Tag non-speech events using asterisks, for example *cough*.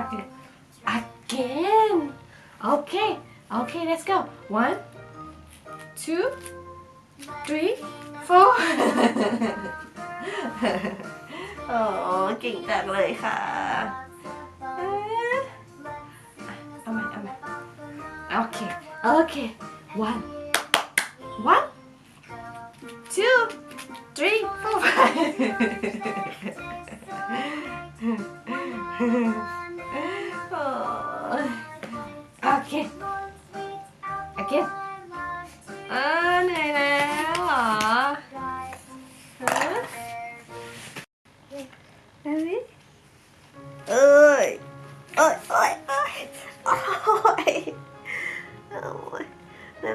Okay. Again. Okay. Okay, let's go. One, two, three, four. *laughs* โอ้เก่งจังเลยค่ะเอ๊ะเอาใหม่เอาใหม่โอเค โอเค one one two three four five *laughs* *laughs* ยโอเคโอเคเออเหนื่อยแล้วเหรอฮะเอาดิเอ้ยเอ้ยเอ้ยเอ้ยโอ้ยโอ้ยแม่